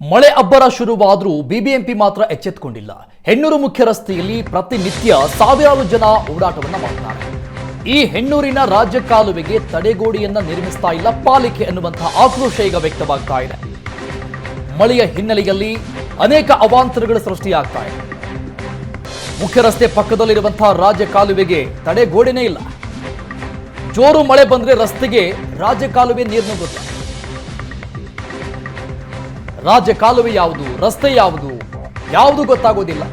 ಮಳೆ ಅಬ್ಬರ ಶುರುವಾದರೂ ಬಿಬಿಎಂಪಿ ಮಾತ್ರ ಎಚ್ಚೆತ್ತುಕೊಂಡಿಲ್ಲ ಹೆಣ್ಣೂರು ಮುಖ್ಯ ರಸ್ತೆಯಲ್ಲಿ ಪ್ರತಿನಿತ್ಯ ಸಾವಿರಾರು ಜನ ಓಡಾಟವನ್ನು ಮಾಡುತ್ತಾರೆ ಈ ಹೆಣ್ಣೂರಿನ ರಾಜ್ಯ ಕಾಲುವೆಗೆ ತಡೆಗೋಡೆಯನ್ನ ನಿರ್ಮಿಸ್ತಾ ಇಲ್ಲ ಪಾಲಿಕೆ ಎನ್ನುವಂತಹ ಆಕ್ರೋಶ ಈಗ ವ್ಯಕ್ತವಾಗ್ತಾ ಇದೆ. ಮಳೆಯ ಹಿನ್ನೆಲೆಯಲ್ಲಿ ಅನೇಕ ಅವಾಂತರಗಳು ಸೃಷ್ಟಿಯಾಗ್ತಾ ಇದೆ. ಮುಖ್ಯ ರಸ್ತೆ ಪಕ್ಕದಲ್ಲಿರುವಂತಹ ರಾಜ್ಯ ಕಾಲುವೆಗೆ ತಡೆಗೋಡೆನೇ ಇಲ್ಲ. ಜೋರು ಮಳೆ ಬಂದ್ರೆ ರಸ್ತೆಗೆ ರಾಜ್ಯ ಕಾಲುವೆ ನೀರು ನುಗ್ಗುತ್ತೆ ರಾಜ್ಯ ಕಾಲುವೆ ಯಾವುದು, ರಸ್ತೆ ಯಾವುದು ಯಾವುದು ಗೊತ್ತಾಗೋದಿಲ್ಲ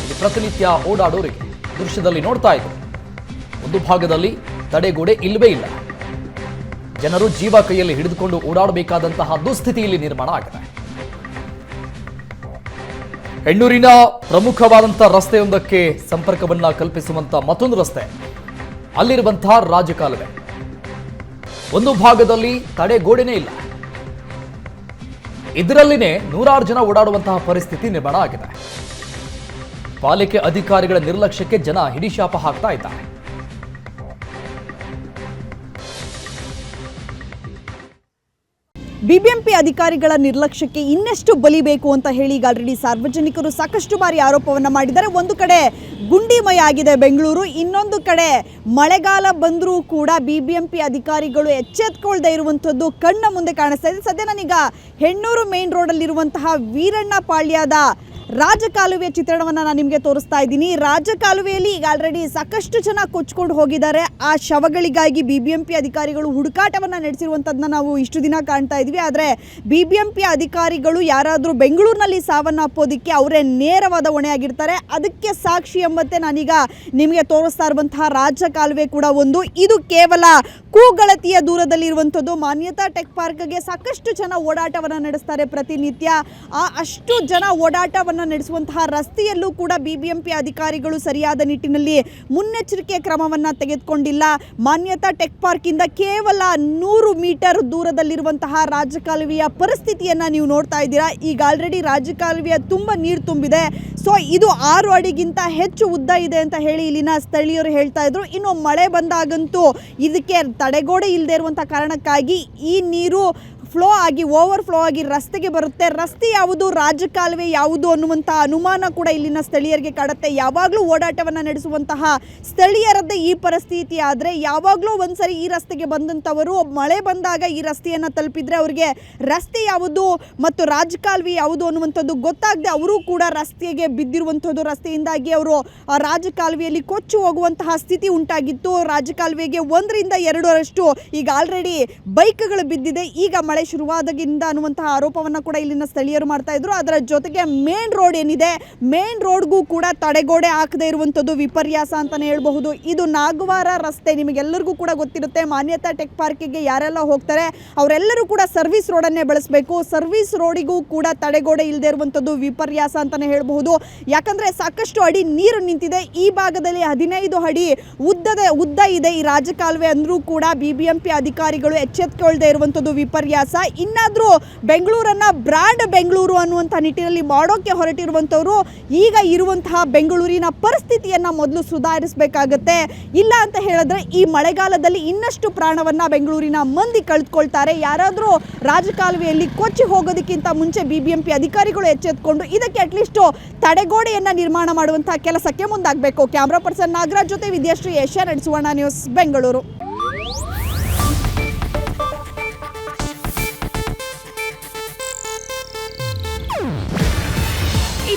ಇಲ್ಲಿ ಪ್ರತಿನಿತ್ಯ ಓಡಾಡೋರಿಗೆ ದೃಶ್ಯದಲ್ಲಿ ನೋಡ್ತಾ ಇದೆ ಒಂದು ಭಾಗದಲ್ಲಿ ತಡೆಗೋಡೆ ಇಲ್ಲವೇ ಇಲ್ಲ. ಜನರು ಜೀವ ಕೈಯಲ್ಲಿ ಹಿಡಿದುಕೊಂಡು ಓಡಾಡಬೇಕಾದಂತಹ ದುಸ್ಥಿತಿ ಇಲ್ಲಿ ನಿರ್ಮಾಣ ಆಗಿದೆ ಹೆಣ್ಣೂರಿನ ಪ್ರಮುಖವಾದಂತಹ ರಸ್ತೆಯೊಂದಕ್ಕೆ ಸಂಪರ್ಕವನ್ನ ಕಲ್ಪಿಸುವಂತ ಮತ್ತೊಂದು ರಸ್ತೆ ಅಲ್ಲಿರುವಂತಹ ರಾಜಕಾಲುವೆ ಒಂದು ಭಾಗದಲ್ಲಿ ತಡೆಗೋಡೆನೇ ಇಲ್ಲ. ಇದರಲ್ಲಿನೇ ನೂರಾರು ಜನ ಓಡಾಡುವಂತಹ ಪರಿಸ್ಥಿತಿ ನಿರ್ಮಾಣ ಆಗಿದೆ. ಪಾಲಿಕೆ ಅಧಿಕಾರಿಗಳ ನಿರ್ಲಕ್ಷ್ಯಕ್ಕೆ ಜನ ಹಿಡಿಶಾಪ ಹಾಕ್ತಾ ಇದ್ದಾರೆ. ಬಿಬಿಎಂಪಿ ಅಧಿಕಾರಿಗಳ ನಿರ್ಲಕ್ಷ್ಯಕ್ಕೆ ಇನ್ನೆಷ್ಟು ಬಲಿಬೇಕು ಅಂತ ಹೇಳಿ ಈಗ ಆಲ್ರೆಡಿ ಸಾರ್ವಜನಿಕರು ಸಾಕಷ್ಟು ಬಾರಿ ಆರೋಪವನ್ನು ಮಾಡಿದ್ದಾರೆ. ಒಂದು ಕಡೆ ಗುಂಡಿಮಯ ಆಗಿದೆ ಬೆಂಗಳೂರು, ಇನ್ನೊಂದು ಕಡೆ ಮಳೆಗಾಲ ಬಂದರೂ ಕೂಡ ಬಿಬಿಎಂಪಿ ಅಧಿಕಾರಿಗಳು ಎಚ್ಚೆತ್ಕೊಳ್ದೇ ಇರುವಂಥದ್ದು ಕಣ್ಣ ಮುಂದೆ ಕಾಣಿಸ್ತಾ ಇದೆ. ಸದ್ಯ ನಾನೀಗ ಹೆಣ್ಣೂರು ಮೇನ್ ರೋಡಲ್ಲಿರುವಂತಹ ವೀರಣ್ಣ ಪಾಳ್ಯದ ರಾಜಕಾಲುವೆ ಚಿತ್ರಣವನ್ನು ನಾನು ನಿಮಗೆ ತೋರಿಸ್ತಾ ಇದ್ದೀನಿ. ರಾಜಕಾಲುವೆಯಲ್ಲಿ ಈಗ ಆಲ್ರೆಡಿ ಸಾಕಷ್ಟು ಜನ ಕೊಚ್ಕೊಂಡು ಹೋಗಿದ್ದಾರೆ. ಆ ಶವಗಳಿಗಾಗಿ ಬಿ ಬಿ ಎಂ ಪಿ ಅಧಿಕಾರಿಗಳು ಹುಡುಕಾಟವನ್ನು ನಡೆಸಿರುವಂಥದ್ದನ್ನ ನಾವು ಇಷ್ಟು ದಿನ ಕಾಣ್ತಾ ಇದ್ವಿ. ಆದರೆ ಬಿ ಬಿ ಎಂ ಪಿ ಅಧಿಕಾರಿಗಳು ಯಾರಾದರೂ ಬೆಂಗಳೂರಿನಲ್ಲಿ ಸಾವನ್ನಪ್ಪೋದಕ್ಕೆ ಅವರೇ ನೇರವಾದ ಹೊಣೆಯಾಗಿರ್ತಾರೆ. ಅದಕ್ಕೆ ಸಾಕ್ಷಿ ಎಂಬಂತೆ ನಾನೀಗ ನಿಮಗೆ ತೋರಿಸ್ತಾ ಇರುವಂತಹ ರಾಜಕಾಲುವೆ ಕೂಡ ಒಂದು. ಇದು ಕೇವಲ ಕೂಗಳತಿಯ ದೂರದಲ್ಲಿರುವಂಥದ್ದು. ಮಾನ್ಯತಾ ಟೆಕ್ ಪಾರ್ಕ್ಗೆ ಸಾಕಷ್ಟು ಜನ ಓಡಾಟವನ್ನು ನಡೆಸ್ತಾರೆ ಪ್ರತಿನಿತ್ಯ. ಆ ಅಷ್ಟು ಜನ ಓಡಾಟವನ್ನು ನಡೆಸುವಂತಹ ರಸ್ತೆಯಲ್ಲೂ ಕೂಡ ಬಿ ಬಿ ಎಂ ಪಿ ಅಧಿಕಾರಿಗಳು ಸರಿಯಾದ ನಿಟ್ಟಿನಲ್ಲಿ ಮುನ್ನೆಚ್ಚರಿಕೆ ಕ್ರಮವನ್ನು ತೆಗೆದುಕೊಂಡಿಲ್ಲ. ಮಾನ್ಯತಾ ಟೆಕ್ ಪಾರ್ಕಿಂದ ಕೇವಲ ನೂರು ಮೀಟರ್ ದೂರದಲ್ಲಿರುವಂತಹ ರಾಜಕಾಲುವೆಯ ಪರಿಸ್ಥಿತಿಯನ್ನು ನೀವು ನೋಡ್ತಾ ಇದ್ದೀರಾ? ಈಗ ಆಲ್ರೆಡಿ ರಾಜಕಾಲುವೆಯ ತುಂಬ ನೀರು ತುಂಬಿದೆ. ಸೊ ಇದು ಆರು ಅಡಿಗಿಂತ ಹೆಚ್ಚು ಉದ್ದ ಇದೆ ಅಂತ ಹೇಳಿ ಇಲ್ಲಿನ ಸ್ಥಳೀಯರು ಹೇಳ್ತಾ ಇದ್ರು. ಇನ್ನು ಮಳೆ ಬಂದಾಗಂತೂ ಇದಕ್ಕೆ ತಡೆಗೋಡೆ ಇಲ್ಲದೆ ಇರುವಂಥ ಕಾರಣಕ್ಕಾಗಿ ಈ ನೀರು ಫ್ಲೋ ಆಗಿ, ಓವರ್ ಫ್ಲೋ ಆಗಿ ರಸ್ತೆಗೆ ಬರುತ್ತೆ. ರಸ್ತೆ ಯಾವುದು, ರಾಜಕಾಲುವೆ ಯಾವುದು ಅನ್ನುವಂಥ ಅನುಮಾನ ಕೂಡ ಇಲ್ಲಿನ ಸ್ಥಳೀಯರಿಗೆ ಕಾಡುತ್ತೆ. ಯಾವಾಗಲೂ ಓಡಾಟವನ್ನು ನಡೆಸುವಂತಹ ಸ್ಥಳೀಯರದ್ದೇ ಈ ಪರಿಸ್ಥಿತಿ. ಆದರೆ ಯಾವಾಗಲೂ ಒಂದ್ಸರಿ ಈ ರಸ್ತೆಗೆ ಬಂದಂಥವರು, ಮಳೆ ಬಂದಾಗ ಈ ರಸ್ತೆಯನ್ನು ತಲುಪಿದರೆ ಅವರಿಗೆ ರಸ್ತೆ ಯಾವುದು ಮತ್ತು ರಾಜಕಾಲುವೆ ಯಾವುದು ಅನ್ನುವಂಥದ್ದು ಗೊತ್ತಾಗದೆ ಅವರು ಕೂಡ ರಸ್ತೆಗೆ ಬಿದ್ದಿರುವಂಥದ್ದು. ರಸ್ತೆಯಿಂದಾಗಿ ಅವರು ರಾಜಕಾಲುವೆಯಲ್ಲಿ ಕೊಚ್ಚು ಹೋಗುವಂತಹ ಸ್ಥಿತಿ ಉಂಟಾಗಿತ್ತು. ರಾಜಕಾಲುವೆಗೆ ಒಂದರಿಂದ ಎರಡರಷ್ಟು ಈಗ ಆಲ್ರೆಡಿ ಬೈಕ್ಗಳು ಬಿದ್ದಿದೆ. ಈಗ ಮಳೆ ಶುರುವಾದಾಗಿಂದ ಅನ್ನುವಂತಹ ಆರೋಪವನ್ನು ಕೂಡ ಇಲ್ಲಿನ ಸ್ಥಳೀಯರು ಮಾಡ್ತಾ ಇದ್ರು. ಅದರ ಜೊತೆಗೆ ಮೇನ್ ರೋಡ್ ಏನಿದೆ? ಮೇನ್ ರೋಡ್ಗೂ ಕೂಡ ತಡೆಗೋಡೆ ಹಾಕದೇ ಇರುವಂಥದ್ದು ವಿಪರ್ಯಾಸ ಅಂತಾನೆ ಹೇಳಬಹುದು. ಇದು ನಾಗವಾರ ರಸ್ತೆ ನಿಮಗೆಲ್ಲರಿಗೂ ಕೂಡ ಗೊತ್ತಿರುತ್ತೆ. ಮಾನ್ಯತಾ ಟೆಕ್ ಪಾರ್ಕಿಗೆ ಯಾರೆಲ್ಲ ಹೋಗ್ತಾರೆ, ಅವರೆಲ್ಲರೂ ಕೂಡ ಸರ್ವಿಸ್ ರೋಡನ್ನೇ ಬಳಸಬೇಕು. ಸರ್ವಿಸ್ ರೋಡಿಗೂ ಕೂಡ ತಡೆಗೋಡೆ ಇಲ್ಲದೆ ಇರುವಂಥದ್ದು ವಿಪರ್ಯಾಸ ಅಂತಾನೆ ಹೇಳಬಹುದು. ಯಾಕಂದ್ರೆ ಸಾಕಷ್ಟು ಅಡಿ ನೀರು ನಿಂತಿದೆ. ಈ ಭಾಗದಲ್ಲಿ ಹದಿನೈದು ಅಡಿ ಉದ್ದದ, ಉದ್ದ ಇದೆ ಈ ರಾಜಕಾಲುವೆ ಅಂದ್ರೂ ಕೂಡ ಬಿ ಬಿ ಎಂ ಪಿ ಅಧಿಕಾರಿಗಳು ಎಚ್ಚೆತ್ಕೊಳ್ದೇ ಇರುವಂಥದ್ದು ವಿಪರ್ಯಾಸ. ಇನ್ನಾದರೂ ಬೆಂಗಳೂರನ್ನು ಬ್ರ್ಯಾಂಡ್ ಬೆಂಗಳೂರು ಅನ್ನುವಂಥ ನಿಟ್ಟಿನಲ್ಲಿ ಮಾಡೋಕ್ಕೆ ಹೊರಟಿರುವಂಥವರು ಈಗ ಇರುವಂತಹ ಬೆಂಗಳೂರಿನ ಪರಿಸ್ಥಿತಿಯನ್ನು ಮೊದಲು ಸುಧಾರಿಸಬೇಕಾಗತ್ತೆ. ಇಲ್ಲ ಅಂತ ಹೇಳಿದ್ರೆ ಈ ಮಳೆಗಾಲದಲ್ಲಿ ಇನ್ನಷ್ಟು ಪ್ರಾಣವನ್ನು ಬೆಂಗಳೂರಿನ ಮಂದಿ ಕಳೆದುಕೊಳ್ತಾರೆ ಯಾರಾದರೂ ರಾಜಕಾಲುವೆಯಲ್ಲಿ ಕೊಚ್ಚಿ ಹೋಗೋದಕ್ಕಿಂತ ಮುಂಚೆ ಬಿ ಬಿ ಎಂ ಪಿ ಅಧಿಕಾರಿಗಳು ಎಚ್ಚೆತ್ಕೊಂಡು ಇದಕ್ಕೆ ಅಟ್ಲೀಸ್ಟು ತಡೆಗೋಡೆಯನ್ನು ನಿರ್ಮಾಣ ಮಾಡುವಂತಹ ಕೆಲಸಕ್ಕೆ ಮುಂದಾಗಬೇಕು. ಕ್ಯಾಮ್ರಾ ಪರ್ಸನ್ ನಾಗರಾಜ್ ಜೊತೆ ವಿದ್ಯಾಶ್ರೀ ಏಷ್ಯಾ ನಡೆಸುವಣ್ಣ ನ್ಯೂಸ್, ಬೆಂಗಳೂರು.